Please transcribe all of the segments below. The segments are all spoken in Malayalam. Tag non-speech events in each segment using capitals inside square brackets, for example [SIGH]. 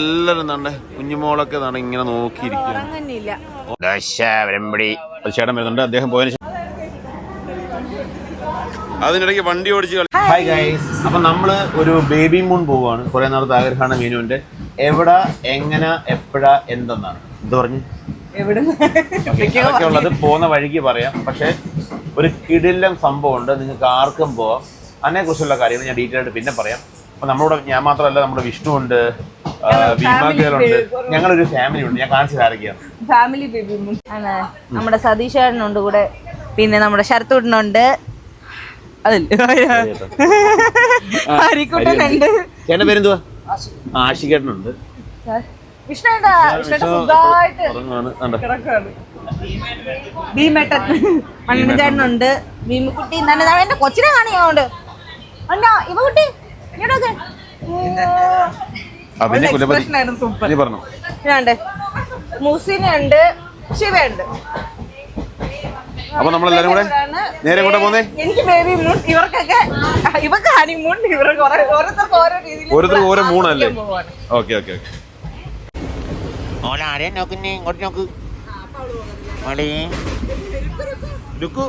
എല്ലാരും തന്നെ കുഞ്ഞുമോളൊക്കെ തന്നെ ഇങ്ങനെ നോക്കിയിരിക്കുന്നു ചേട്ടൻ വരുന്നുണ്ട്. അദ്ദേഹം പോയതിനു അതിനിടയ്ക്ക് വണ്ടി ഓടിച്ച് ഹായ് ഗൈസ് അപ്പൊ നമ്മൾ ഒരു ബേബി മൂൺ പോവാണ് കുറെ നാളത്തെ ആഗ്രഹമാണ് മീനുവിന്റെ. എവിടെ എങ്ങനെ എപ്പോഴാ എന്തെന്നാണ്. എന്ത് പറഞ്ഞു. അതൊക്കെ ഉള്ളത് പോകുന്ന വഴിക്ക് പറയാം. പക്ഷെ ഒരു കിടിലം സംഭവം ഉണ്ട് നിങ്ങൾക്ക് ആർക്കും പോവാം. അതിനെ കുറിച്ചുള്ള കാര്യങ്ങൾ ഞാൻ ഡീറ്റെയിൽ ആയിട്ട് പിന്നെ പറയാം. അപ്പൊ നമ്മളോട് ഞാൻ മാത്രമല്ല നമ്മുടെ വിഷ്ണു ഉണ്ട് ഉണ്ട്. ഞങ്ങളൊരു ഫാമിലി ഉണ്ട് ഞാൻ കാണിച്ചത് ആരൊക്കെയാണ് ഫാമിലി ബേബി ആണ്. നമ്മുടെ സതീഷ് ചേട്ടനുണ്ട് കൂടെ. പിന്നെ നമ്മുടെ ശരത്തൂട്ടനുണ്ട് ഹരിക്കുട്ടനുണ്ട് ചേട്ടൻ പേരെന്തുവാ? വിഷ്ണുണ്ടാ സുഖമായിട്ട് കിടക്കാണ് ഭീമേട്ടൻ. മണ്ണുചേട്ടനുണ്ട് ഭീമക്കുട്ടി. തന്നെ ദാ എന്റെ കൊച്ചിനെ കാണിയോണ്ട് അല്ല ഇവ കുട്ടി. ഇങ്ങോട്ടൊക്കെ. ആ പിന്നെ കുലപതി. എക്സ്പ്രഷൻ ആയിരുന്നു സൂപ്പർ നീ പറഞ്ഞു. ഞാണ്ട് മുസിനുണ്ട് ശിവയുണ്ട്. അപ്പൊ നമ്മളെല്ലാരും കൂടെ നേരെ എങ്ങോട്ടാ പോന്നേ? എനിക്ക് ബേബി മൂൺ ഇവർക്കൊക്കെ ഇവർക്ക് ഹണിമൂൺ ഇവർക്ക് കുറെ- ഓരോരുത്തർക്ക് ഓരോ രീതിയിൽ ഓരോരുത്തർക്ക് ഓരോ മൂണല്ലേ ഓക്കെ ഓക്കെ ഓക്കെ. ഓല ആരെയാ നോക്കുന്നേ ഇങ്ങോട്ട് നോക്ക്. മടി ലുക്കു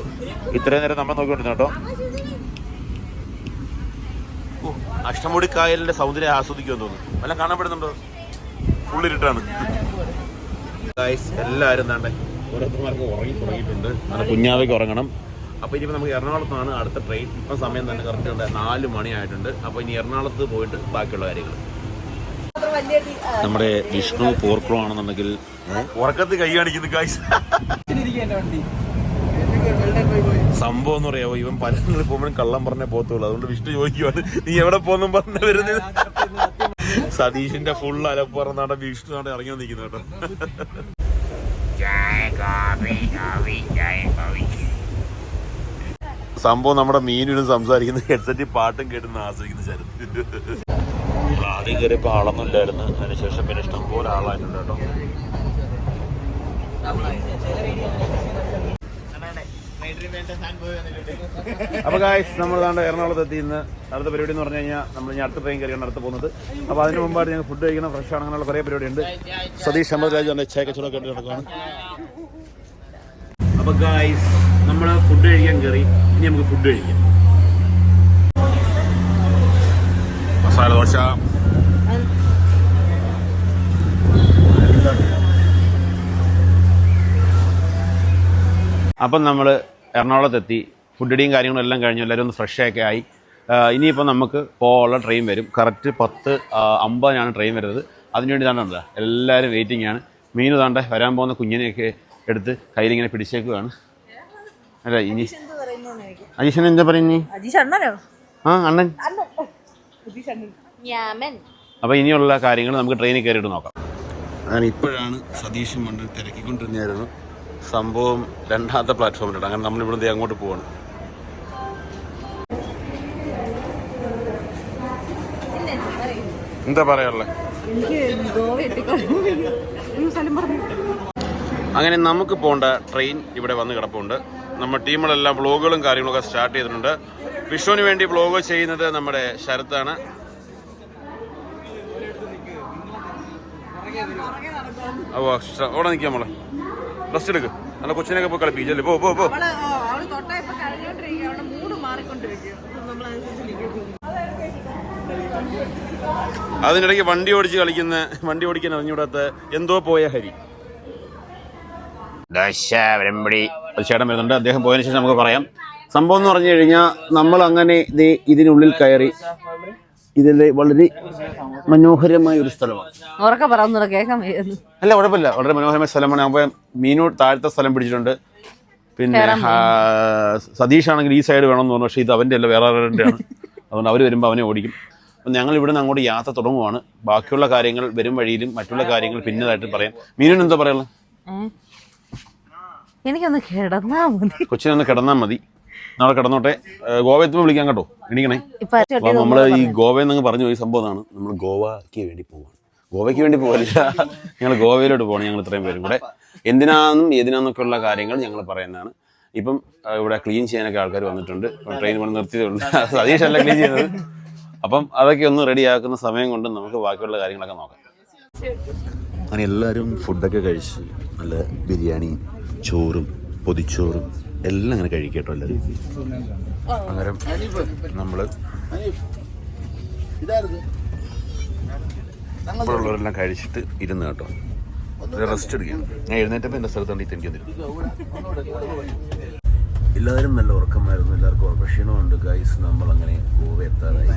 ഇത്രയും നേരം നമ്മൾ നോക്കിക്കൊണ്ടിരുന്നു കേട്ടോ ഓ, അഷ്ടമുടി കായലിന്റെ സൗന്ദര്യം ആസ്വദിക്കുമെന്ന് തോന്നുന്നു. വല്ല കാണപ്പെടുന്നുണ്ടോ? ഫുള്ളിരിട്ടാണ് എല്ലാരും എല്ലാവരും തന്നെ ഓരോരുത്തർമാർക്ക് ഉറങ്ങി തുടങ്ങിയിട്ടുണ്ട്. അങ്ങനെ കുഞ്ഞാവയ്ക്ക് ഉറങ്ങണം. അപ്പോൾ ഇനിയിപ്പോൾ നമുക്ക് എറണാകുളത്താണ് അടുത്ത ട്രെയിൻ ഇപ്പം സമയം തന്നെ കറക്റ്റ് ഉണ്ട്. നാല് മണിയായിട്ടുണ്ട് അപ്പോൾ ഇനി എറണാകുളത്ത് പോയിട്ട് ബാക്കിയുള്ള കാര്യങ്ങൾ നമ്മുടെ വിഷ്ണു പോർക്കളോ ആണെന്നുണ്ടെങ്കിൽ ഉറക്കത്ത് കൈ കാണിക്കുന്നു ഗൈസ് സംഭവം എന്ന് പറയാമോ? ഇവൻ പല പോകുമ്പോഴും കള്ളം പറഞ്ഞേ പോത്തുള്ളൂ അതുകൊണ്ട് വിഷ്ണു ചോദിക്കുവാണ് നീ എവിടെ പോന്നും പറഞ്ഞ വരുന്നത്. സതീഷിന്റെ ഫുൾ അലപ്പുറം അലപ്പറന്നാണ് വിഷ്ണു ആണ് ഇറങ്ങി നിൽക്കുന്നത് കേട്ടോ. സംഭവം നമ്മുടെ മീനിനും സംസാരിക്കുന്ന ഹെഡ്സെറ്റ് പാട്ടും കേട്ടെന്ന് ആസ്വദിക്കുന്ന ചരിത്രം. ആദ്യം കയറിയപ്പോൾ ആളൊന്നും ഇല്ലായിരുന്നു അതിനുശേഷം പിന്നെ ഇഷ്ടം പോലെ ആളായിട്ടുണ്ട് കേട്ടോ. അപ്പൊ ഗായ്സ് നമ്മൾ ദാണ്ട് എറണാകുളത്ത് എത്തി ഇന്ന്. അടുത്ത പരിപാടി എന്ന് പറഞ്ഞു കഴിഞ്ഞാൽ നമ്മൾ ഇനി അടുത്ത ട്രെയിൻ കയറിയാണ് അടുത്ത് പോകുന്നത്. അപ്പൊ അതിന് മുമ്പായിട്ട് ഞങ്ങൾ ഫുഡ് കഴിക്കണം ഫ്രഷ് ആണ് അങ്ങനെയുള്ള കുറേ പരിപാടി ഉണ്ട് സതീഷ് അമർരാജ് ഉണ്ട് ചേക്കച്ചോടൊക്കെ ആയിട്ട് നടക്കുകയാണ് അപ്പൊ ഗായ്സ് നമ്മൾ ഫുഡ് കഴിക്കാൻ കയറി. ഇനി നമുക്ക് ഫുഡ് കഴിക്കാം. മസാല ദോശ. അപ്പം നമ്മൾ എറണാകുളത്തെത്തി ഫുഡ് അടിയും കാര്യങ്ങളും എല്ലാം കഴിഞ്ഞു എല്ലാവരും ഒന്ന് ഫ്രഷൊക്കെ ആയി. ഇനിയിപ്പോൾ നമുക്ക് പോകാനുള്ള ട്രെയിൻ വരും. കറക്റ്റ് പത്ത് അമ്പതിനാണ് ട്രെയിൻ വരുന്നത്. അതിനുവേണ്ടി താണ്ടല്ല എല്ലാവരും വെയിറ്റിംഗ് ആണ്. മീനു താണ്ട വരാൻ പോകുന്ന കുഞ്ഞിനെയൊക്കെ എടുത്ത് കയ്യിലിങ്ങനെ പിടിച്ചേക്കുവാണ്. അല്ല ഇനി അജീഷൻ എന്താ പറയുന്നേ? ആ അണ്ണൻ. അപ്പോൾ ഇനിയുള്ള കാര്യങ്ങൾ നമുക്ക് ട്രെയിനിൽ കയറിയിട്ട് നോക്കാം. ഞാൻ ഇപ്പോഴാണ് സതീഷും കൊണ്ട് തിരക്കിക്കൊണ്ടിരുന്നായിരുന്നു സംഭവം രണ്ടാമത്തെ പ്ലാറ്റ്ഫോമിലാണ്. അങ്ങനെ നമ്മൾ ഇവിടുന്ന് അങ്ങോട്ട് പോവാണ്. എന്താ പറയാനുള്ളത് അങ്ങനെ നമുക്ക് പോണ്ട ട്രെയിൻ ഇവിടെ വന്ന് കിടപ്പുണ്ട്. നമ്മുടെ ടീമുകളെല്ലാം വ്ളോഗുകളും കാര്യങ്ങളൊക്കെ സ്റ്റാർട്ട് ചെയ്തിട്ടുണ്ട്. വിഷുവിന് വേണ്ടി വ്ളോഗ് ചെയ്യുന്നത് നമ്മുടെ ശരത്താണ്. ഓ അവിടെ നിൽക്കാം നമ്മളെ. റെസ്റ്റ് എടുക്ക്. നല്ല കൊച്ചിനൊക്കെ പോയി കളിപ്പിക്കല്ലേ പോ പോ പോ. അതിനിടയ്ക്ക് വണ്ടി ഓടിച്ച് കളിക്കുന്ന വണ്ടി ഓടിക്കാൻ അറിഞ്ഞൂടാത്ത എന്തോ പോയ ഹരി. ദശാവരമ്പടി. ചേട്ടൻ വരുന്നുണ്ട്. അദ്ദേഹം പോയതിനു ശേഷം നമുക്ക് പറയാം. സംഭവം എന്ന് പറഞ്ഞു കഴിഞ്ഞാൽ നമ്മൾ അങ്ങനെ ഇതിനുള്ളിൽ കയറി ഇതിൽ വളരെ മനോഹരമായ ഒരു സ്ഥലമാണ്. ഉറക്കെ പറയുന്നത് കേൾക്കാൻ വയ്യുന്നു അല്ല കുഴപ്പമില്ല. വളരെ മനോഹരമായ സ്ഥലമാണ്. അപ്പോൾ മീനു താഴത്തെ സ്ഥലം പിടിച്ചിട്ടുണ്ട്. പിന്നെ സതീഷ് ആണെങ്കിൽ ഈ സൈഡ് വേണമെന്ന് പറഞ്ഞു പക്ഷേ ഇത് അവന്റെ അല്ല വേറെ ആരുടെ ആണ് അതുകൊണ്ട് അവർ വരുമ്പോൾ അവനെ ഓടിക്കും. അപ്പം ഞങ്ങൾ ഇവിടെ നിന്ന് അങ്ങോട്ട് യാത്ര തുടങ്ങുവാണ്. ബാക്കിയുള്ള കാര്യങ്ങൾ വരും വഴിയിലും മറ്റുള്ള കാര്യങ്ങൾ പിന്നതായിട്ട് പറയാം. മീനു എന്താ പറയാനുള്ളത്? എനിക്കൊന്ന് കിടന്നാ മതി. കൊച്ചിനൊന്ന് കിടന്നാൽ മതി. നാളെ കിടന്നോട്ടെ. ഗോവയെ വിളിക്കാൻ വിളിക്കാം കേട്ടോ. എണീക്കണേ. അപ്പൊ നമ്മൾ ഈ ഗോവയിൽ നിന്ന് പറഞ്ഞു പോയി സംഭവമാണ് നമ്മൾ ഗോവയ്ക്ക് വേണ്ടി പോവാണ്. ഗോവയ്ക്ക് വേണ്ടി പോകില്ല ഞങ്ങൾ ഗോവയിലോട്ട് പോകണം ഞങ്ങൾ ഇത്രയും പേരും കൂടെ. എന്തിനാന്നും ഏതിനാന്നൊക്കെ ഉള്ള കാര്യങ്ങൾ ഞങ്ങൾ പറയുന്നതാണ്. ഇപ്പം ഇവിടെ ക്ലീൻ ചെയ്യാനൊക്കെ ആൾക്കാർ വന്നിട്ടുണ്ട്. ട്രെയിൻ കൊണ്ട് നിർത്തിയതുകൊണ്ട് സതീഷ് അല്ല ക്ലീൻ ചെയ്യുന്നത് അപ്പം അതൊക്കെ ഒന്ന് റെഡിയാക്കുന്ന സമയം കൊണ്ട് നമുക്ക് ബാക്കിയുള്ള കാര്യങ്ങളൊക്കെ നോക്കാം. അങ്ങനെ എല്ലാവരും ഫുഡൊക്കെ കഴിച്ച് നല്ല ബിരിയാണി ചോറും പൊതിച്ചോറും എല്ലാം അങ്ങനെ കഴിക്കട്ടോ എല്ലാവരും അന്നേരം നമ്മൾ ഇപ്പോഴുള്ളവരെല്ലാം കഴിച്ചിട്ട് ഇരുന്ന് കേട്ടോ. റെസ്റ്റ് എടുക്കാം. ഞാൻ എഴുന്നേറ്റപ്പോൾ എന്റെ സ്ഥലത്തുണ്ട് ഈ തരും എല്ലാവരും നല്ല ഉറക്കമായിരുന്നു. എല്ലാവർക്കും ഉറക്കക്ഷീണമുണ്ട് ഗൈസ് നമ്മൾ അങ്ങനെ ഗോവ എത്താറായി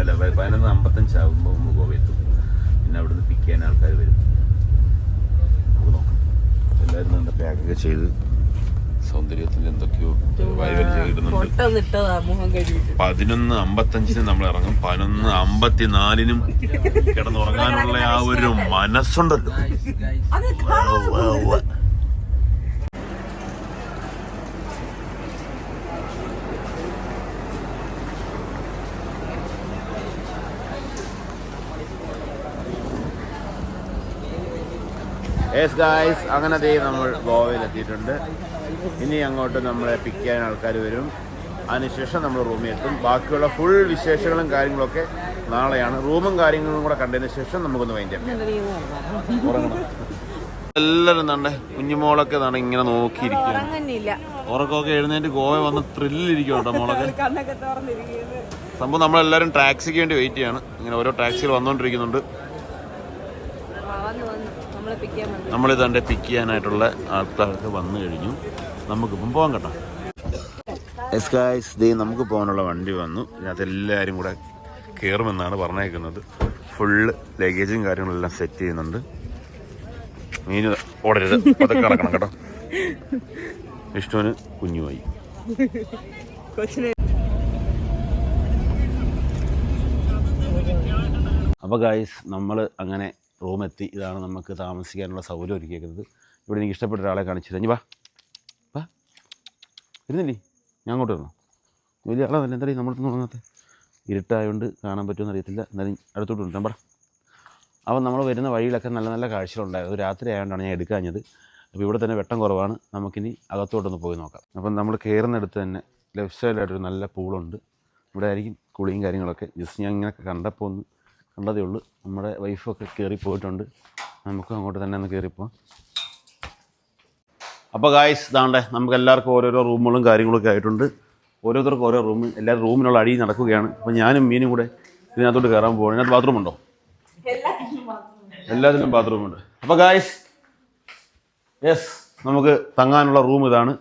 അല്ല പതിനൊന്ന് അമ്പത്തഞ്ചാകുമ്പോൾ ഗോവ എത്തും പിന്നെ അവിടുന്ന് പിക്ക് ചെയ്യാൻ ആൾക്കാർ വരും. നമുക്ക് നോക്കാം. എല്ലാവരും നല്ല പാക്കൊക്കെ ചെയ്ത് സൗന്ദര്യത്തിൽ എന്തൊക്കെയോ പതിനൊന്ന് അമ്പത്തഞ്ചിന് നമ്മൾ ഇറങ്ങും. പതിനൊന്ന് അമ്പത്തിനാലിനും കിടന്നുറങ്ങാനുള്ള ആ ഒരു മനസ്സുണ്ടല്ലോ. യെസ് ഗായ്സ് അങ്ങനെ ദേ നമ്മൾ ഗോവയിൽ എത്തിയിട്ടുണ്ട് ഇനി അങ്ങോട്ട് നമ്മളെ പിക്ക് ചെയ്യാൻ ആൾക്കാർ വരും. അതിനുശേഷം നമ്മൾ റൂമിൽ എത്തും. ബാക്കിയുള്ള ഫുൾ വിശേഷങ്ങളും കാര്യങ്ങളൊക്കെ നാളെയാണ്. റൂമും കാര്യങ്ങളും കൂടെ കണ്ടതിന് ശേഷം നമുക്കൊന്ന് വൈൻഡ് ഉറങ്ങണം. എല്ലാവരും തന്നെ കുഞ്ഞുമോളൊക്കെ തന്നെ ഇങ്ങനെ നോക്കിയിരിക്കും ഉറക്കമൊക്കെ എഴുന്നേറ്റ് ഗോവ വന്ന് ത്രില്ലിരിക്കും കേട്ടോ മോളൊക്കെ. [LAUGHS] സംഭവം നമ്മളെല്ലാവരും ടാക്സിക്ക് വേണ്ടി വെയിറ്റ് ചെയ്യാണ്. ഇങ്ങനെ ഓരോ ടാക്സികൾ വന്നുകൊണ്ടിരിക്കുന്നുണ്ട് നമ്മളെ പിക്ക് ചെയ്യാനായിട്ടുള്ള ആൾക്കാർക്ക് വന്നു കഴിഞ്ഞു. നമുക്കിപ്പം പോകാൻ കേട്ടോ. എസ് ഗായ്സ് ദേ നമുക്ക് പോകാനുള്ള വണ്ടി വന്നു. ഇതിനകത്ത് എല്ലാവരും കൂടെ കയറുമെന്നാണ് പറഞ്ഞേക്കുന്നത്. ഫുള്ള് ലഗേജും കാര്യങ്ങളെല്ലാം സെറ്റ് ചെയ്യുന്നുണ്ട്. മീന് ഓടരുത്. അതൊക്കെ കിടക്കണം കേട്ടോ. വിഷ്ണുവിന് കുഞ്ഞുമായി അപ്പോൾ ഗായ്സ് നമ്മൾ അങ്ങനെ റൂം എത്തി ഇതാണ് നമുക്ക് താമസിക്കാനുള്ള സൗകര്യം ഒരുക്കിയേക്കുന്നത്. ഇവിടെ എനിക്ക് ഇഷ്ടപ്പെട്ട ഒരാളെ കാണിച്ചു തരാം. വാ. വാ. ഇരുന്നില്ലേ? ഞാൻ അങ്ങോട്ട് വരണോ വലിയ ആളാ എന്താ നമ്മളടുത്ത് തുടങ്ങാത്ത ഇരുട്ടായതുകൊണ്ട് കാണാൻ പറ്റുമെന്ന് അറിയത്തില്ല. എന്നാലും അടുത്തോട്ട് ഉണ്ട് പറ. അപ്പോൾ നമ്മൾ വരുന്ന വഴിയിലൊക്കെ നല്ല നല്ല കാഴ്ചകളുണ്ടായിരുന്നു. രാത്രി ആയതുകൊണ്ടാണ് ഞാൻ എടുക്കാഞ്ഞത്. അപ്പോൾ ഇവിടെ തന്നെ വെട്ടം കുറവാണ്. നമുക്കിനി അകത്തോട്ടൊന്ന് പോയി നോക്കാം. അപ്പം നമ്മൾ കയറുന്നിടത്ത് തന്നെ ലെഫ്റ്റ് സൈഡിലായിട്ടൊരു നല്ല പൂളുണ്ട് ഇവിടെ ആയിരിക്കും കുളിയും കാര്യങ്ങളൊക്കെ. ജസ്റ്റ് ഞാൻ ഇങ്ങനെ കണ്ടപ്പോൾ ഒന്ന് കണ്ടതേ ഉള്ളൂ. നമ്മുടെ വൈഫൊക്കെ കയറി പോയിട്ടുണ്ട്. നമുക്ക് അങ്ങോട്ട് തന്നെ ഒന്ന് കയറിപ്പോവാം അപ്പോൾ ഗായ്സ് ഇതാണ്ടേ നമുക്ക് എല്ലാവർക്കും ഓരോരോ റൂമുകളും കാര്യങ്ങളൊക്കെ ആയിട്ടുണ്ട്. ഓരോരുത്തർക്കും ഓരോ റൂം എല്ലാവരും റൂമിനുള്ള അടി നടക്കുകയാണ്. അപ്പോൾ ഞാനും മീനും കൂടെ ഇതിനകത്തോട്ട് കയറാൻ പോകണം ഇതിനകത്ത് ബാത്റൂം ഉണ്ടോ? എല്ലാത്തിനും ബാത്റൂം ഉണ്ട്. അപ്പോൾ ഗായ്സ് യെസ് നമുക്ക് തങ്ങാനുള്ള റൂം ഇതാണ്.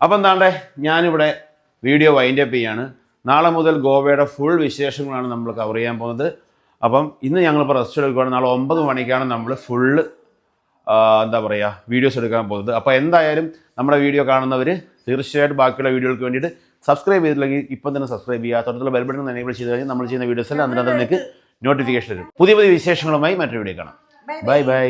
അപ്പം എന്താണ്ടേ ഞാനിവിടെ വീഡിയോ വൈൻഡപ്പ് ചെയ്യാണ്. നാളെ മുതൽ ഗോവയുടെ ഫുൾ വിശേഷങ്ങളാണ് നമ്മൾ കവർ ചെയ്യാൻ പോകുന്നത്. അപ്പം ഇന്ന് ഞങ്ങളിപ്പോൾ റെസ്റ്റ് എടുക്കുകയാണ്. നാളെ ഒമ്പത് മണിക്കാണ് നമ്മൾ ഫുള്ള് എന്താ പറയുക വീഡിയോസ് എടുക്കാൻ പോകുന്നത്. അപ്പോൾ എന്തായാലും നമ്മുടെ വീഡിയോ കാണുന്നവർ തീർച്ചയായിട്ടും ബാക്കിയുള്ള വീഡിയോകൾക്ക് വേണ്ടിയിട്ട് സബ്സ്ക്രൈബ് ചെയ്തില്ലെങ്കിൽ ഇപ്പം തന്നെ സബ്സ്ക്രൈബ് ചെയ്യുക. തുടർന്നുള്ള ബെൽബട്ടൺ എനേബിൾ ചെയ്ത് കഴിഞ്ഞാൽ നമ്മൾ ചെയ്യുന്ന വീഡിയോസ് എല്ലാം അതിനകത്ത് നിങ്ങൾക്ക് നോട്ടിഫിക്കേഷൻ വരും. പുതിയ പുതിയ വിശേഷങ്ങളുമായി മറ്റൊരു വീഡിയോ കാണാം. Bye bye